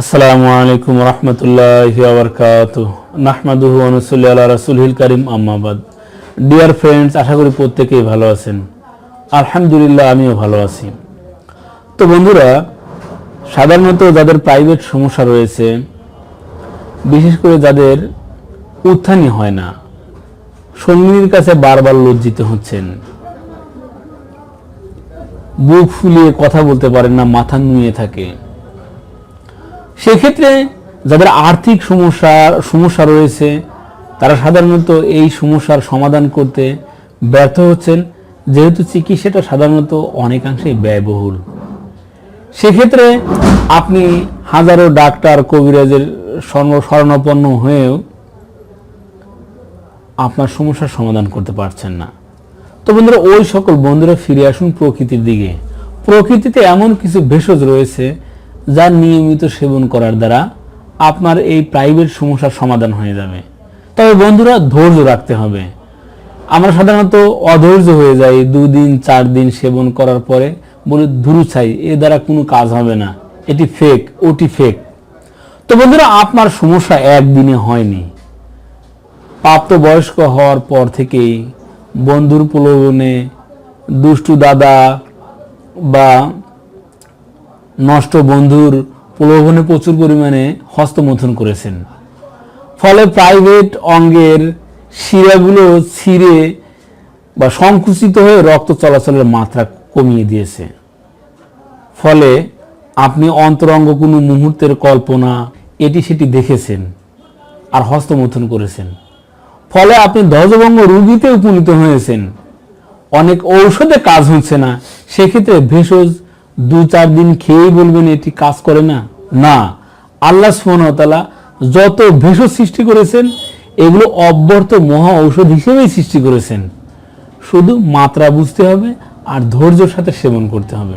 আসসালামু আলাইকুম রহমতুল্লাহ আবরকাত নাহমাদুহু অনুসল্লি রাসুলহিল করিম আম্মাবাদ ডিয়ার ফ্রেন্ডস আশা করি প্রত্যেকেই ভালো আছেন। আলহামদুলিল্লাহ, আমিও ভালো আছি। তো বন্ধুরা, সাধারণত যাদের প্রাইভেট সমস্যা রয়েছে, বিশেষ করে যাদের উত্থানই হয় না সঙ্গীর কাছে বারবার লজ্জিত হচ্ছেন। বুক ফুলিয়ে কথা বলতে পারেন না, মাথা নুয়ে থাকে। সেক্ষেত্রে যাদের আর্থিক সমস্যা সমস্যা রয়েছে, তারা সাধারণত এই সমস্যার সমাধান করতে ব্যর্থ হচ্ছেন। যেহেতু চিকিৎসাটা সাধারণত অনেকাংশেই ব্যয়বহুল। সেক্ষেত্রে আপনি হাজারো ডাক্তার, কবিরাজের স্বর্ণাপন্ন হয়েও আপনার সমস্যার সমাধান করতে পারছেন না। তো বন্ধুরা, ওই সকল বন্ধুরা ফিরে আসুন প্রকৃতির দিকে। প্রকৃতিতে এমন কিছু ভেষজ রয়েছে যা নিয়মিত সেবন করার দ্বারা আপনার এই প্রাইভেট সমস্যার সমাধান হয়ে যাবে। তবে বন্ধুরা, ধৈর্য রাখতে হবে। আমরা সাধারণত অধৈর্য হয়ে যাই, দুদিন চার দিন সেবন করার পরে বলে, ধুরু চাই এ দ্বারা কোনো কাজ হবে না। এটি ফেক ওটি ফেক তো বন্ধুরা, আপনার সমস্যা একদিনে হয়নি। প্রাপ্তবয়স্ক হওয়ার পর থেকেই বন্ধুর প্রলোভনে দুষ্টু দাদা বা নষ্ট বন্ধুর প্রলোভনে প্রচুর পরিমাণে হস্তমথন করেছেন। ফলে প্রাইভেট অঙ্গের শিরাগুলো ছিঁড়ে বা সংকুচিত হয়ে রক্ত চলাচলের মাত্রা কমিয়ে দিয়েছে। ফলে আপনি অন্তরঙ্গ কোনো মুহূর্তের কল্পনা, এটি সেটি দেখেছেন আর হস্তমথন করেছেন। ফলে আপনি ধ্বজভঙ্গ রুগীতে উপনীত হয়েছেন। অনেক ঔষধে কাজ হচ্ছে না, সেক্ষেত্রে ভেষজ দু চার দিন খেয়েই বলবেন এটি কাজ করে না? না। আল্লাহ সুবহানাহু যত ভেষজ সৃষ্টি করেছেন, এগুলো অব্যর্থ মহা ঔষধ হিসেবেই সৃষ্টি করেছেন। শুধু মাত্রা বুঝতে হবে আর ধৈর্যর সাথে সেবন করতে হবে।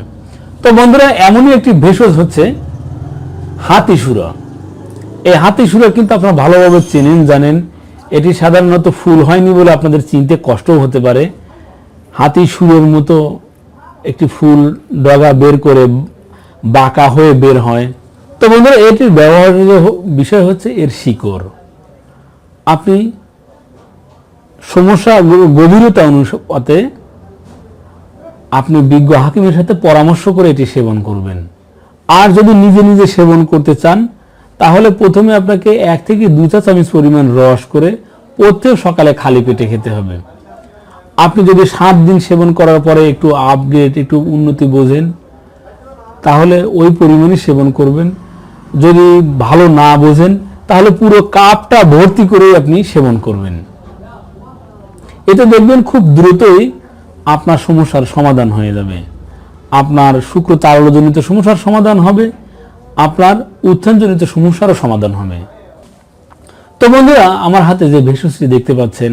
তো বন্ধুরা, এমনই একটি ভেষজ হচ্ছে হাতিসুরা। এই হাতিসুরা কিন্তু আপনারা ভালোভাবে চেনেন, জানেন। এটি সাধারণত ফুল হয়নি বলে আপনাদের চিনতে কষ্টও হতে পারে। হাতি সুরের মতো একটি ফুল ডগা বের করে বাঁকা হয়ে বের হয়। তো বন্ধুরা, এটির ব্যবহারের বিষয় হচ্ছে এর শিকড়। আপনি সমস্যা, গভীরতা অনুপাতে আপনি বিজ্ঞ হাকিমের সাথে পরামর্শ করে এটি সেবন করবেন। আর যদি নিজে নিজে সেবন করতে চান, তাহলে প্রথমে আপনাকে এক থেকে দুই চা চামচ পরিমাণ রস করে প্রত্যেক সকালে খালি পেটে খেতে হবে। আপনি যদি সাত দিন সেবন করার পরে একটু আপগ্রেড একটু উন্নতি বোঝেন, তাহলে ওই পরিমাণই সেবন করবেন। যদি ভালো না বোঝেন, তাহলে পুরো কাপটা ভর্তি করেই আপনি সেবন করবেন। এতে দেখবেন খুব দ্রুতই আপনার সমস্যার সমাধান হয়ে যাবে। আপনার শুক্র তারলজনিত সমস্যার সমাধান হবে, আপনার উত্থানজনিত সমস্যারও সমাধান হবে। তো বন্ধুরা, আমার হাতে যে ভেষজটি দেখতে পাচ্ছেন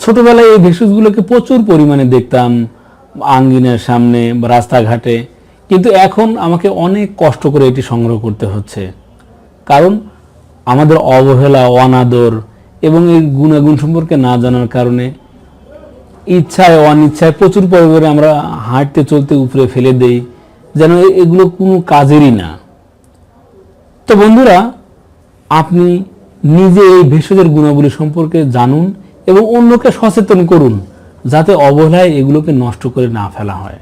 ছোটবেলায় এই ভেষজগুলোকে প্রচুর পরিমাণে দেখতাম, আঙ্গিনের সামনে বা রাস্তাঘাটে। কিন্তু এখন আমাকে অনেক কষ্ট করে এটি সংগ্রহ করতে হচ্ছে। কারণ আমাদের অবহেলা, অনাদর এবং এই গুণাগুণ সম্পর্কে না জানার কারণে ইচ্ছায়, অনিচ্ছায় প্রচুর পরিমাণে আমরা হাঁটতে, চলতে উপরে ফেলে দেই, যেন এগুলো কোনো কাজেরই না। তো বন্ধুরা, আপনি নিজে এই ভেষজের গুণাবলী সম্পর্কে জানুন এবং অন্যকে সচেতন করুন যাতে অবহেলায় এগুলোকে নষ্ট করে না ফেলা হয়।